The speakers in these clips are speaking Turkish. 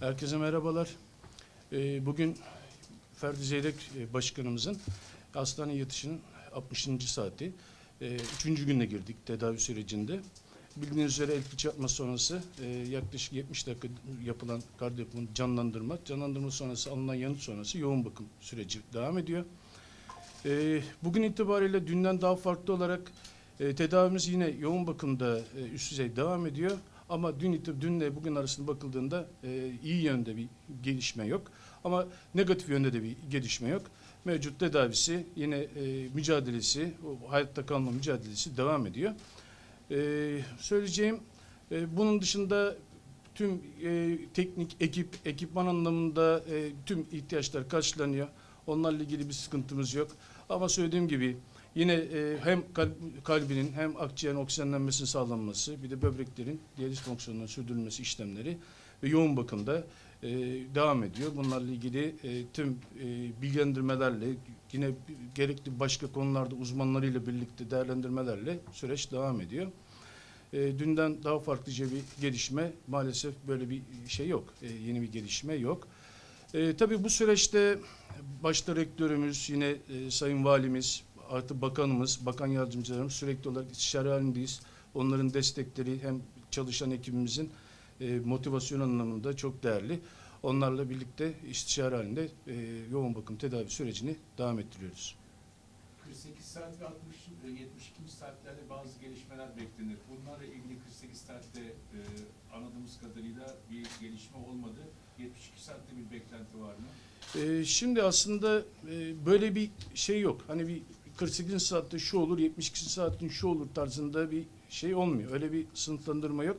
Herkese merhabalar. Ee, Bugün Ferdi Zeyrek e, Başkanımızın hastane yatışının 60. saati. Ee, Üçüncü gününe girdik tedavi sürecinde. Bildiğiniz üzere el fıçı atma sonrası e, yaklaşık 70 dakika yapılan kardiyopunu canlandırma, canlandırma sonrası alınan yanıt sonrası yoğun bakım süreci devam ediyor. Ee, Bugün itibariyle dünden daha farklı olarak e, tedavimiz yine yoğun bakımda üst düzey devam ediyor. Ama dün dünle bugün arasında bakıldığında e, iyi yönde bir gelişme yok. Ama negatif yönde de bir gelişme yok. Mevcut tedavisi yine e, mücadelesi, o hayatta kalma mücadelesi devam ediyor. E, söyleyeceğim e, bunun dışında tüm e, teknik ekip, ekipman anlamında e, tüm ihtiyaçlar karşılanıyor. Onlarla ilgili bir sıkıntımız yok. Ama söylediğim gibi yine e, hem kalbinin hem akciğerin oksijenlenmesinin sağlanması, bir de böbreklerin diyaliz fonksiyonlarının sürdürülmesi işlemleri ve yoğun bakımda e, devam ediyor. Bunlarla ilgili e, tüm e, bilgilendirmelerle yine gerekli başka konularda uzmanlarıyla birlikte değerlendirmelerle süreç devam ediyor. E, dünden daha farklıca bir gelişme maalesef böyle bir şey yok. E, yeni bir gelişme yok. E, tabii bu süreçte başta rektörümüz, yine e, sayın valimiz, artı bakanımız, bakan yardımcılarımız sürekli olarak istişare halindeyiz. Onların destekleri hem çalışan ekibimizin e, motivasyon anlamında çok değerli. Onlarla birlikte istişare halinde e, yoğun bakım tedavi sürecini devam ettiriyoruz. 48 saat ve 60 e, 72. saatlerde bazı gelişmeler beklenir. Bunlarla ilgili 48 saatte e, anladığımız kadarıyla bir gelişme olmadı. 72 saatte bir beklenti var mı? Ee, şimdi aslında e, böyle bir şey yok. Hani bir 48 saatte şu olur, 72 saatin şu olur tarzında bir şey olmuyor. Öyle bir sınıflandırma yok.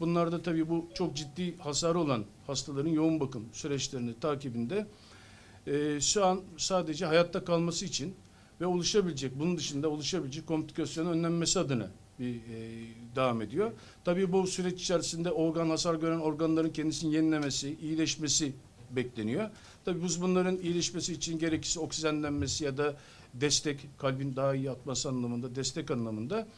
Bunlarda tabii bu çok ciddi hasarı olan hastaların yoğun bakım süreçlerini takibinde e, şu an sadece hayatta kalması için ve oluşabilecek, bunun dışında oluşabilecek komplikasyonun önlenmesi adına bir e, devam ediyor. Tabii bu süreç içerisinde organ hasar gören organların kendisini yenilemesi, iyileşmesi bekleniyor. Tabii biz bunların iyileşmesi için gerekirse oksijenlenmesi ya da destek, kalbin daha iyi atması anlamında, destek anlamında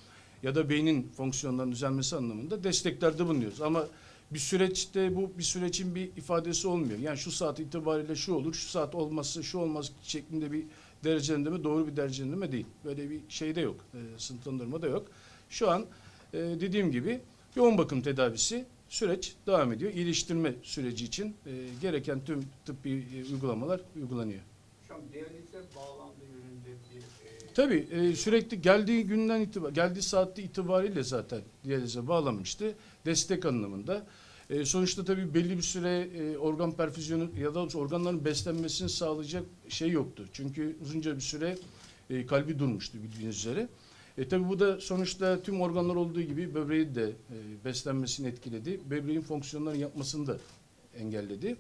ya da beynin fonksiyonlarının düzelmesi anlamında desteklerde bulunuyoruz. Ama bir süreçte bu bir sürecin bir ifadesi olmuyor. Yani şu saat itibariyle şu olur, şu saat olmazsa şu olmaz şeklinde bir derecelendirme doğru bir derecelendirme değil. Böyle bir şey de yok, e, sınıflandırma da yok. Şu an e, dediğim gibi yoğun bakım tedavisi süreç devam ediyor. İyileştirme süreci için e, gereken tüm tıbbi e, uygulamalar uygulanıyor. Şu an diyalize bağlandığı yönünde bir e, Tabii e, sürekli geldiği günden itibar, geldiği saatte itibariyle zaten diyalize bağlanmıştı. Destek anlamında. E, sonuçta tabii belli bir süre e, organ perfüzyonu ya da organların beslenmesini sağlayacak şey yoktu. Çünkü uzunca bir süre e, kalbi durmuştu bildiğiniz üzere. E tabii bu da sonuçta tüm organlar olduğu gibi böbreği de e, beslenmesini etkiledi. Böbreğin fonksiyonlarını yapmasını da engelledi.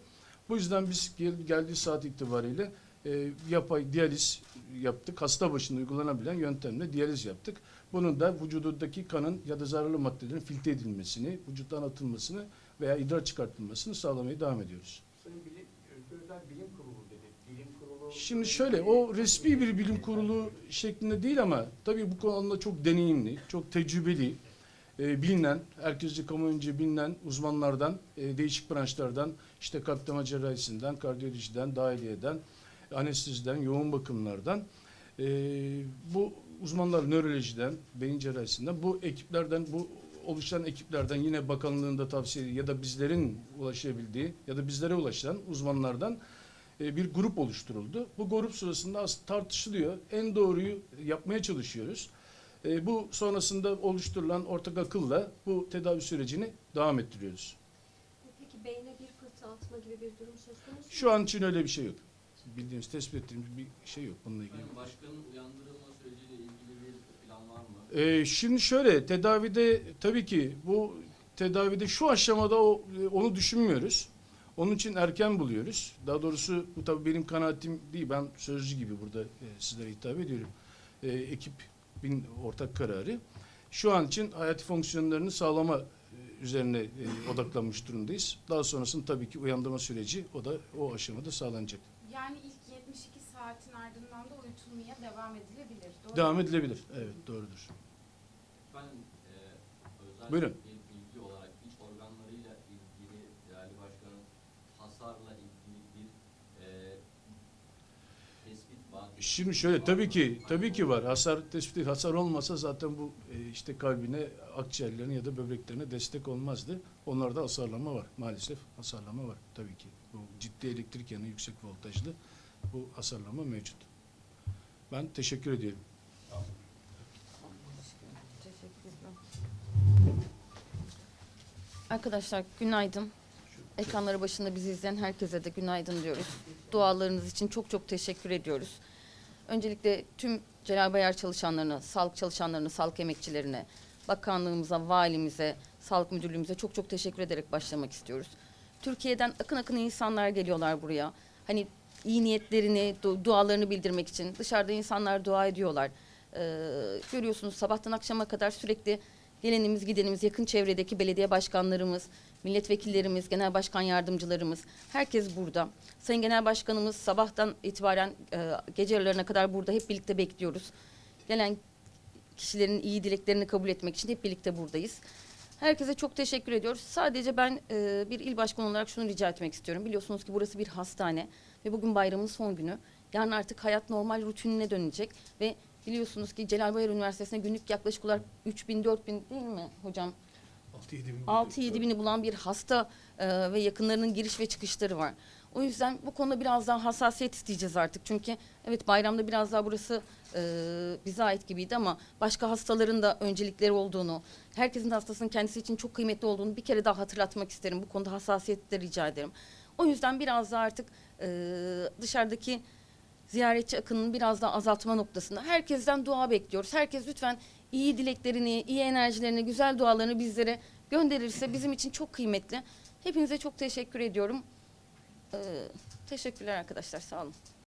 Bu yüzden biz gel- geldiği saat itibariyle e, yapay diyaliz yaptık. Hasta başında uygulanabilen yöntemle diyaliz yaptık. Bunun da vücudundaki kanın ya da zararlı maddelerin filtre edilmesini, vücuttan atılmasını veya idrar çıkartılmasını sağlamaya devam ediyoruz. Sayın Şimdi şöyle o resmi bir bilim kurulu şeklinde değil ama tabii bu konuda çok deneyimli, çok tecrübeli, e, bilinen, herkesce kamuoyunca bilinen uzmanlardan, e, değişik branşlardan, işte kalp damar cerrahisinden, kardiyolojiden, dahiliyeden, anesteziden, yoğun bakımlardan, e, bu uzmanlar nörolojiden, beyin cerrahisinden, bu ekiplerden, bu oluşan ekiplerden yine bakanlığın da tavsiye ya da bizlerin ulaşabildiği ya da bizlere ulaşan uzmanlardan e, bir grup oluşturuldu. Bu grup sırasında tartışılıyor. En doğruyu yapmaya çalışıyoruz. E, Bu sonrasında oluşturulan ortak akılla bu tedavi sürecini devam ettiriyoruz. Peki beyne bir pıhtı atma gibi bir durum söz konusu mu? Şu an için öyle bir şey yok. Bildiğimiz, tespit ettiğimiz bir şey yok bununla ilgili. Başkanın uyandırılma süreciyle ilgili bir Ee, şimdi şöyle tedavide tabii ki bu tedavide şu aşamada o, e, onu düşünmüyoruz. Onun için erken buluyoruz. Daha doğrusu bu tabii benim kanaatim değil. Ben sözcü gibi burada e, sizlere hitap ediyorum. E, ekibin ortak kararı. Şu an için hayati fonksiyonlarını sağlama e, üzerine e, odaklanmış durumdayız. Daha sonrasında tabii ki uyandırma süreci o da o aşamada sağlanacak. Yani ilk 72 saatin ardından da uyutulmaya devam edilebilir. Doğru Devam mu? edilebilir. Evet doğrudur. Ben e, özel Buyurun. bir bilgi olarak iç organlarıyla ilgili değerli başkanın hasarla ilgili bir e, tespit var. Şimdi şöyle tabii ki tabii ki var. Hasar tespiti hasar olmasa zaten bu e, işte kalbine, akciğerlerine ya da böbreklerine destek olmazdı. Onlarda hasarlama var. Maalesef hasarlama var tabii ki. Bu ciddi elektrik yanı yüksek voltajlı bu hasarlama mevcut. Ben teşekkür ediyorum. Arkadaşlar günaydın. Ekranları başında bizi izleyen herkese de günaydın diyoruz. Dualarınız için çok çok teşekkür ediyoruz. Öncelikle tüm Celal Bayar çalışanlarına, sağlık çalışanlarına, sağlık emekçilerine, bakanlığımıza, valimize, sağlık müdürlüğümüze çok çok teşekkür ederek başlamak istiyoruz. Türkiye'den akın akın insanlar geliyorlar buraya. Hani iyi niyetlerini, du- dualarını bildirmek için. Dışarıda insanlar dua ediyorlar. Ee, görüyorsunuz sabahtan akşama kadar sürekli gelenimiz gidenimiz, yakın çevredeki belediye başkanlarımız, milletvekillerimiz, genel başkan yardımcılarımız, herkes burada. Sayın Genel Başkanımız sabahtan itibaren e, gece yarılarına kadar burada hep birlikte bekliyoruz. Gelen kişilerin iyi dileklerini kabul etmek için hep birlikte buradayız. Herkese çok teşekkür ediyoruz. Sadece ben e, bir il başkanı olarak şunu rica etmek istiyorum. Biliyorsunuz ki burası bir hastane ve bugün bayramın son günü. Yarın artık hayat normal rutinine dönecek ve biliyorsunuz ki Celal Bayar Üniversitesi'ne günlük yaklaşık olarak 3000 4000 değil mi hocam? 6-7 bini bulan bir hasta e, ve yakınlarının giriş ve çıkışları var. O yüzden bu konuda biraz daha hassasiyet isteyeceğiz artık. Çünkü evet bayramda biraz daha burası e, bize ait gibiydi ama başka hastaların da öncelikleri olduğunu, herkesin hastasının kendisi için çok kıymetli olduğunu bir kere daha hatırlatmak isterim. Bu konuda hassasiyet de rica ederim. O yüzden biraz daha artık e, dışarıdaki ziyaretçi akınını biraz daha azaltma noktasında herkesten dua bekliyoruz. Herkes lütfen iyi dileklerini, iyi enerjilerini, güzel dualarını bizlere gönderirse bizim için çok kıymetli. Hepinize çok teşekkür ediyorum. Ee, teşekkürler arkadaşlar. Sağ olun.